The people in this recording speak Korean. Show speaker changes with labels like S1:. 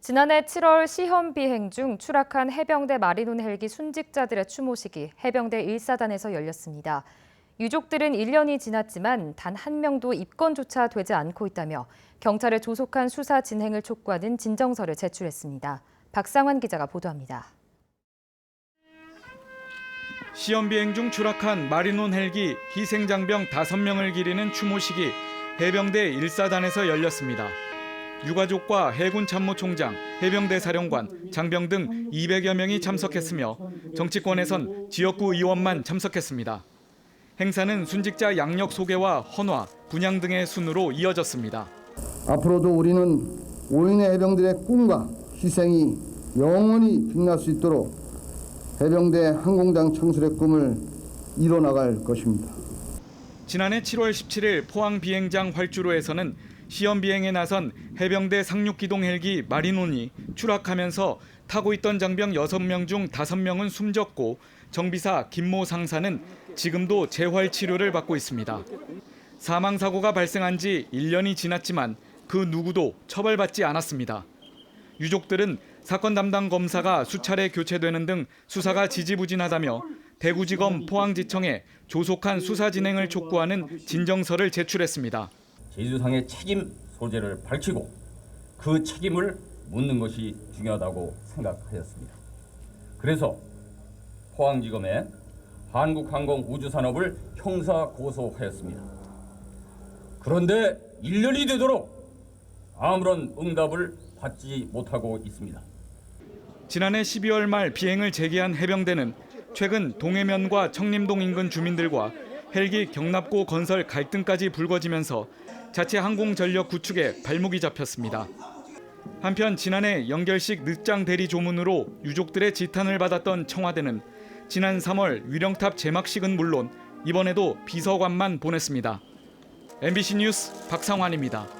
S1: 지난해 7월 시험 비행 중 추락한 해병대 마리논 헬기 순직자들의 추모식이 해병대 1사단에서 열렸습니다. 유족들은 1년이 지났지만 단 한 명도 입건조차 되지 않고 있다며 경찰의 조속한 수사 진행을 촉구하는 진정서를 제출했습니다. 박상환 기자가 보도합니다.
S2: 시험 비행 중 추락한 마리논 헬기 희생장병 5명을 기리는 추모식이 해병대 1사단에서 열렸습니다. 유가족과 해군 참모총장, 해병대 사령관, 장병 등 200여 명이 참석했으며 정치권에선 지역구 의원만 참석했습니다. 행사는 순직자 양력 소개와 헌화, 분양 등의 순으로 이어졌습니다.
S3: 앞으로도 우리는 오인의 해병들의 꿈과 희생이 영원히 빛날 수 있도록 해병대 항공장 창설의 꿈을 이뤄나갈 것입니다.
S2: 지난해 7월 17일 포항 비행장 활주로에서는 시험 비행에 나선 해병대 상륙기동 헬기 마리논이 추락하면서 타고 있던 장병 6명 중 5명은 숨졌고 정비사 김모 상사는 지금도 재활 치료를 받고 있습니다. 사망 사고가 발생한 지 1년이 지났지만 그 누구도 처벌받지 않았습니다. 유족들은 사건 담당 검사가 수차례 교체되는 등 수사가 지지부진하다며 대구지검 포항지청에 조속한 수사 진행을 촉구하는 진정서를 제출했습니다.
S4: 제주상의 책임 소재를 밝히고 그 책임을 묻는 것이 중요하다고 생각하였습니다. 그래서 포항지검에 한국항공우주산업을 형사 고소하였습니다. 그런데 1년이 되도록 아무런 응답을 받지 못하고 있습니다.
S2: 지난해 12월 말 비행을 재개한 해병대는 최근 동해면과 청림동 인근 주민들과 헬기 경납고 건설 갈등까지 불거지면서 자체 항공전력 구축에 발목이 잡혔습니다. 한편 지난해 연결식 늦장 대리 조문으로 유족들의 지탄을 받았던 청와대는 지난 3월 위령탑 제막식은 물론 이번에도 비서관만 보냈습니다. MBC 뉴스 박상환입니다.